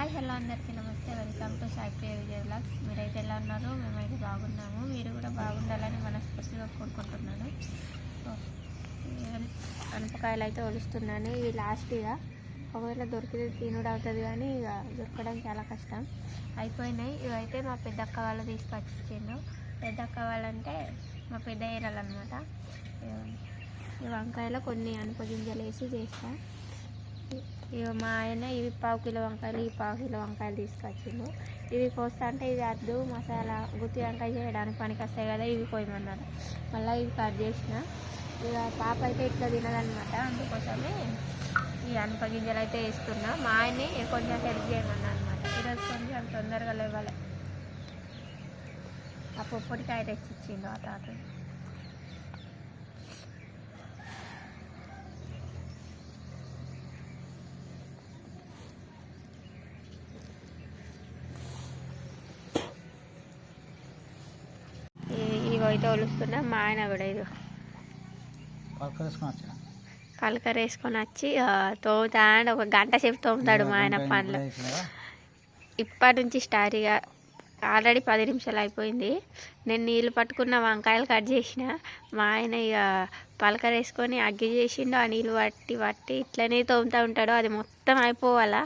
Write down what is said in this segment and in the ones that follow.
Hi hello అందరికీ నమస్తే. Welcome to Saipriya Vijay vlogs మీరైతే ఎలా ఉన్నారు? మేమైతే బాగున్నాము. మీరు కూడా బాగుండాలని మనస్ఫూర్తిగా కోరుకుంటున్నాను. అనపకాయలు అయితే ఒలుస్తున్నాను. ఇవి లాస్ట్ ఇక. ఒకవేళ దొరికితే తినుడు అవుతుంది కానీ ఇక దొరకడం చాలా కష్టం. అయిపోయినాయి. ఇవైతే మా పెద్దక్క వాళ్ళు తీసుకొచ్చి పెద్దక్క వాళ్ళంటే మా పెద్ద ఏరాలన్నమాట. ఈ వంకాయలో కొన్ని అనుప గింజలు వేసి చేస్తాను ఇక మా ఆయన ఇవి పావు కిలో వంకాయలు ఈ పావు కిలో వంకాయలు తీసుకొచ్చిండు. ఇవి కోస్తా అంటే ఇది అద్దు మసాలా గుత్తి వంకాయ చేయడానికి పనికి వస్తాయి కదా ఇవి కోయమన్నారు మళ్ళీ ఇవి కట్ చేసిన. ఇక పాప అయితే ఇట్లా తినదనమాట అందుకోసమే ఈ అనప గింజలు అయితే వేస్తున్నా. మా ఆయన్ని కొంచెం హెల్ప్ చేయమన్నా అనమాట ఈరోజు కొంచెం తొందరగా లేవాలి. ఆ పొప్పటికాయ తెచ్చిచ్చిండు ఆ తాత ఒలుస్తున్నా మా ఆయన కూడా ఇది కలకర వేసుకొని వచ్చి తోముతా అంటే ఒక గంట సేపు తోముతాడు మా ఆయన పనులు. ఇప్పటి నుంచి స్టార్ట్ ఇక ఆల్రెడీ పది నిమిషాలు అయిపోయింది. నేను నీళ్ళు పట్టుకున్న వంకాయలు కట్ చేసిన. మా ఆయన ఇక పలకర వేసుకొని అగ్గి చేసిండు ఆ నీళ్ళు పట్టి పట్టి ఇట్లనే తోముతూ ఉంటాడు. అది మొత్తం అయిపోవాలా?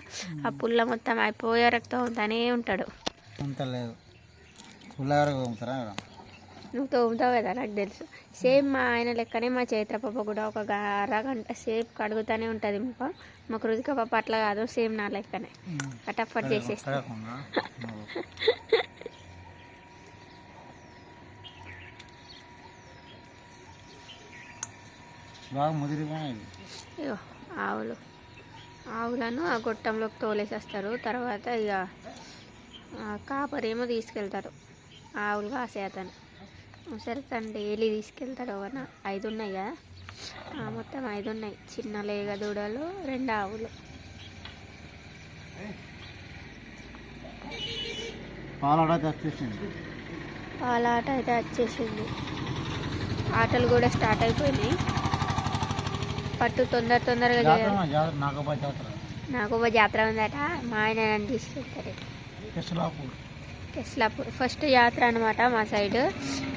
ఆ పుల్ల మొత్తం అయిపోయే వరకు తోముతానే ఉంటాడు. లేదు. పుల్లగారు తోముతారా? నువ్వు తోముతావు కదా నాకు తెలుసు. సేమ్ మా ఆయన లెక్కనే మా చైత్ర పాప కూడా ఒక అరగంట సేపు కడుగుతూనే ఉంటుంది ముఖం. మా కృతిక పాప అట్లా కాదు సేమ్ నా లెక్కనే. ఫటాఫట్ చేసేస్తా. ఇగో ఆవులు. ఆవులను ఆ గొట్టంలోకి తోలేసేస్తారు. తర్వాత ఇక కాపరేమో తీసుకెళ్తారు. ఆవులు కాసే అతను. సరే తను డైలీ తీసుకెళ్తాడు ఒక ఐదు ఉన్నాయి? కదా ఆ, మొత్తం ఐదు ఉన్నాయి. చిన్న లేగ దూడలు రెండు ఆవులు. వాళ్ళ ఆట అయితే వచ్చేసింది. ఆటలు కూడా స్టార్ట్ అయిపోయినాయి. పట్టు తొందర తొందరగా చేయాలి. జాతర? ఉందట. మా ఆయన నన్ను తీసుకెళ్తారు కెస్లాపూర్. ఫస్ట్ జాతర అనమాట మా సైడ్.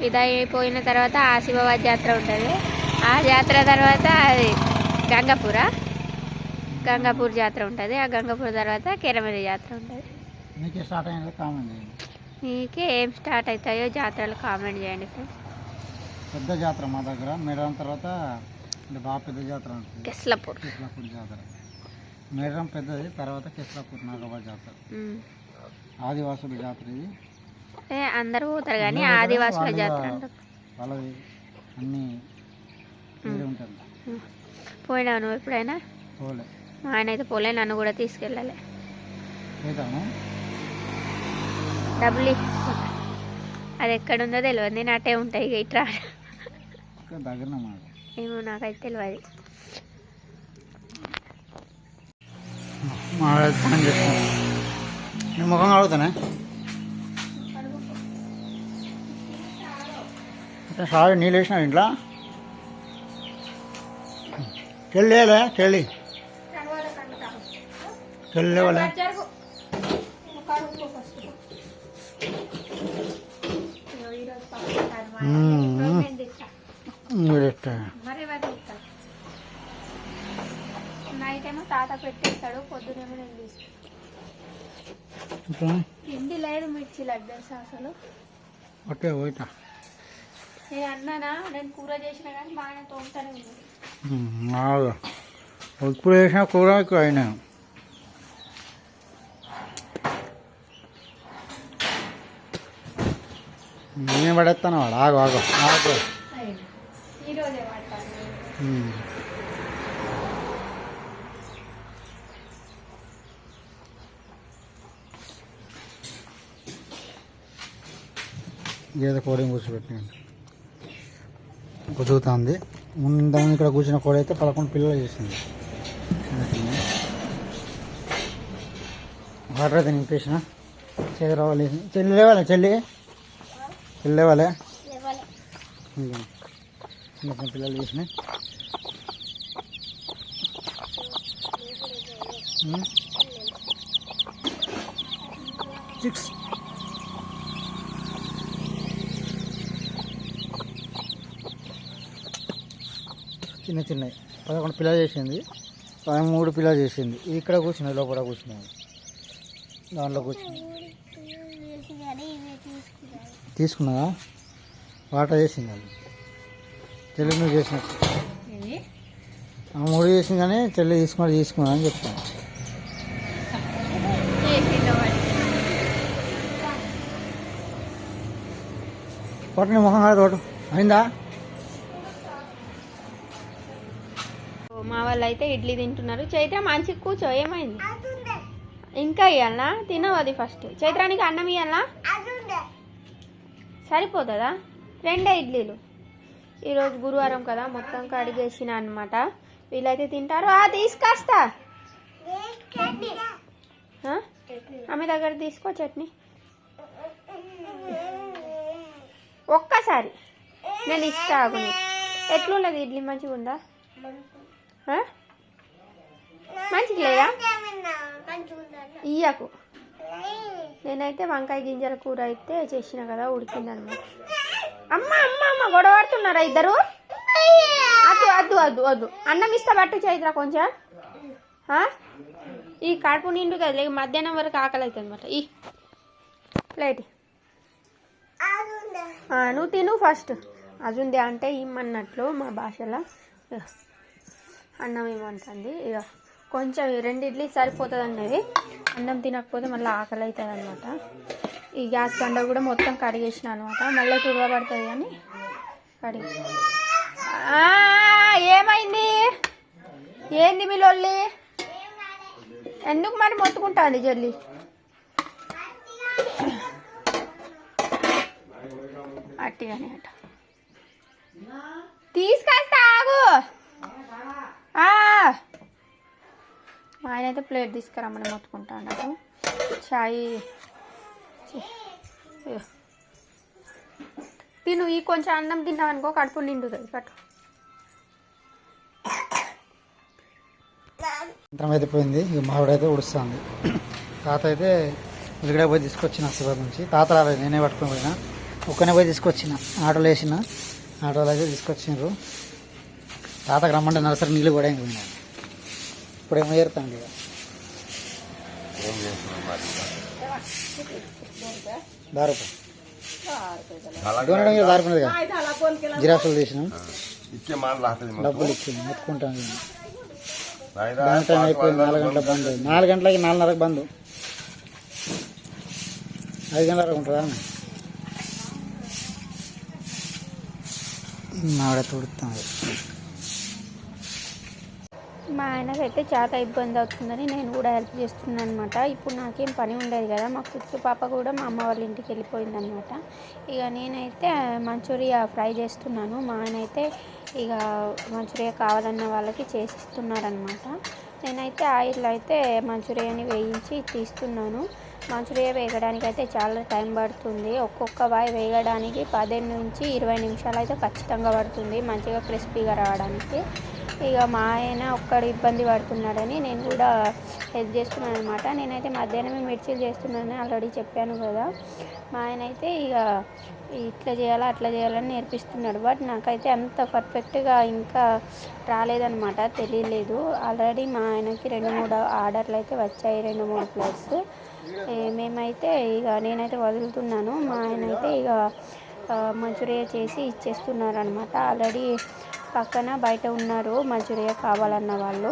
ఇది అయిపోయిన తర్వాత ఆసిఫాబాద్ జాతర ఉంటుంది. ఆ జాతర తర్వాత అది గంగాపూర. గంగాపూర్ జాతర ఉంటుంది. ఆ గంగాపూర్ తర్వాత కెరమేది జాతర ఉంటుంది. మీకే స్టార్ట్ అయినది కామెంట్ చేయండి. మీకే ఏం స్టార్ట్ అవుతాయో జాతరలు కామెంట్ చేయండి ఫ్రెండ్స్. పెద్ద జాతర మా దగ్గర. మేడారం తర్వాత అంటే బాగా పెద్ద జాతర ఉంటుంది. కెస్లాపూర్. కిస్లాపూర్ జాతర. మేడారం పెద్దది తర్వాత కిస్లాపూర్ నాగపా జాతర. ఆదివాసుల జాతర ఇది. అందరూ పోతారు కానీ ఆదివాసుల జాతర. పోయినావు నువ్వు ఎప్పుడైనా? మా ఆయన అయితే పోలే నన్ను కూడా తీసుకెళ్ళాలి. డబ్బులు అది ఎక్కడుందో తెలియదు నేను అటే ఉంటాయి ఇక మాట ఏమో నాకైతే తెలియదు ముఖం అడుగుతానే సారీ నీళ్ళు వేసినావు ఇంట్లో? చెల్లేలే చెల్లి చెల్లేవాలే తాత పెట్టేస్తాడు పొద్దునేమో నేను తీసుకుంటాను తిండి లేదు మిర్చి లడ్డు అసలు. ఒకే పోయితా. నేను అన్నానా? నేను కూర చేసిన కానీ తోముతానే ఇప్పుడు వేసిన కూర అయినా. నేను పడేస్తాను వాడు ఆగు ఆగు ఆగు. గేదె కోడిని కూర్చోబెట్టినాను గుజుగుతుంది ఇంతకుముందు ఇక్కడ కూర్చున్న కోడి అయితే పదకొండు పిల్లలు చేసింది. వాటర్ అయితే నింపేసిన. చేతి రావాలి చెల్లి లేవాలి చెల్లి? చెల్లి లేవాలి? చిన్న చిన్న పిల్లలు చేసినాయి. చిక్స్ సిక్స్ చిన్న చిన్నవి పదకొండు పిల్లలు చేసింది. పదమూడు పిల్లలు చేసింది. ఇక్కడ కూర్చున్నది లోపల కూర్చున్నది. దాంట్లో కూర్చుంది తీసుకున్నదా? వాటర్ చేసింది అది. చెల్లి నువ్వు చేసినట్టు ఆ మూడు చేసింది కానీ చెల్లి తీసుకున్నా తీసుకున్నా అని చెప్తాను. కొట్టని ముఖం కాదు తోట అయిందా? మా వాళ్ళు అయితే ఇడ్లీ తింటున్నారు. చైత్ర మంచి కూర్చో ఏమైంది? ఇంకా ఇవ్వాలనా తినవు అది ఫస్ట్. చైత్రానికి అన్నం ఇవ్వాలనా సరిపోతుందా? రెండే ఇడ్లీలు. ఈరోజు గురువారం కదా మొత్తం కడిగేసిన అనమాట వీళ్ళైతే తింటారు. ఆ తీసుకొస్తా? ఆమె దగ్గర తీసుకో చట్నీ. ఒక్కసారి. నేను ఇస్తా ఆగు. ఎట్లున్నది ఇడ్లీ? మంచిగా ఉందా ఆ? మంచిగా లేదా ఇయ్యకు. నేనైతే వంకాయ గింజల కూర అయితే చేసిన కదా ఉడికిందనమాట. అమ్మ అమ్మ అమ్మ గొడవ పడుతున్నారా ఇద్దరు? అద్దు అద్దు అద్దు వద్దు అన్నం ఇస్తా పట్టు చైత్ర కొంచెం? ఈ కడుపు నిండు కదా లేక మధ్యాహ్నం వరకు ఆకలి అవుతుంది అనమాట ఈ ప్లేట్. నువ్వు తిను ఫస్ట్. అజుంది అంటే ఇమ్మన్నట్లు మా భాషలో. అన్నం ఏమంటుంది? ఇక కొంచెం ఈ రెండు ఇడ్లీ సరిపోతుంది అన్నది అన్నం తినకపోతే మళ్ళీ ఆకలి అవుతుంది అనమాట ఈ గ్యాస్ బండ కూడా మొత్తం కడిగేసిన అనమాట మళ్ళీ తుడవబడుతుంది కానీ కడిగి ఏమైంది? ఏంది మీ లొల్లి? ఎందుకు మరి మొత్తుకుంటుంది జల్లి? అట్టిగానే అట. తీసుకొస్తా ఆగు. మా ఆయన అయితే ప్లేట్ తీసుకురమ్మని మొత్తుకుంటా అన్నట్టు చాయ్. తిను ఈ కొంచెం అన్నం తిన్నావనుకో కడుపు నిండుతుంది. పట్టు సాయంత్రం అయితే పోయింది. ఇక మావిడైతే ఉడుస్తుంది తాత అయితే ఉదిగడే పోయి తీసుకొచ్చిన హైదరాబాద్ నుంచి. తాత రాలేదు నేనే పట్టుకొని పోయినా. ఒక్కనే పోయి తీసుకొచ్చిన. ఆటోలో వేసిన. ఆటోలో అయితే తీసుకొచ్చినారు తాతకు రమ్మంటే నర్సరీ నీళ్ళు కూడా ఇంకా ఇప్పుడు ఏమో ఏరుతాండి దారుపడం దారిపోయినది తీసినాం? డబ్బులు ఇచ్చింది ఎత్తుకుంటాను టైం అయిపోయింది నాలుగు గంటల బంద్. నాలుగు గంటలకి నాలుగున్నరకు బంద్. ఐదు గంటలకు ఉంటుందా? నాడ తుడుతుంది మా ఆయనకైతే చాలా ఇబ్బంది అవుతుందని నేను కూడా హెల్ప్ చేస్తున్నాను అనమాట ఇప్పుడు నాకేం పని ఉండేది కదా మా కుత్తు పాప కూడా మా అమ్మ వాళ్ళ ఇంటికి వెళ్ళిపోయింది అనమాట ఇక నేనైతే మంచూరియా ఫ్రై చేస్తున్నాను. మా ఆయన అయితే ఇక మంచూరియా కావాలన్న వాళ్ళకి చేసిస్తున్నారనమాట నేనైతే ఆయిల్ అయితే మంచూరియాని వేయించి తీస్తున్నాను. మంచూరియా వేయడానికి అయితే చాలా టైం పడుతుంది. ఒక్కొక్క వాయి వేయడానికి పదిహేను నుంచి ఇరవై నిమిషాలు అయితే ఖచ్చితంగా పడుతుంది. మంచిగా క్రిస్పీగా రావడానికి. ఇక మా ఆయన ఒక్కడు ఇబ్బంది పడుతున్నాడని నేను కూడా హెల్ప్ చేస్తున్నాను అనమాట నేనైతే మధ్యాహ్నమే మిర్చీలు చేస్తున్నానని ఆల్రెడీ చెప్పాను కదా. మా ఆయన అయితే ఇక ఇట్లా చేయాలా అట్లా చేయాలని నేర్పిస్తున్నాడు. బట్ నాకైతే అంత పర్ఫెక్ట్గా ఇంకా రాలేదనమాట తెలియలేదు. ఆల్రెడీ మా ఆయనకి రెండు మూడు ఆర్డర్లు అయితే వచ్చాయి రెండు మూడు ప్లేట్స్. మేమైతే ఇక నేనైతే వదులుతున్నాను. మా ఆయన అయితే ఇక మంచూరియా చేసి ఇచ్చేస్తున్నారు అనమాట ఆల్రెడీ పక్కన బయట ఉన్నారు మంచూరియా కావాలన్న వాళ్ళు.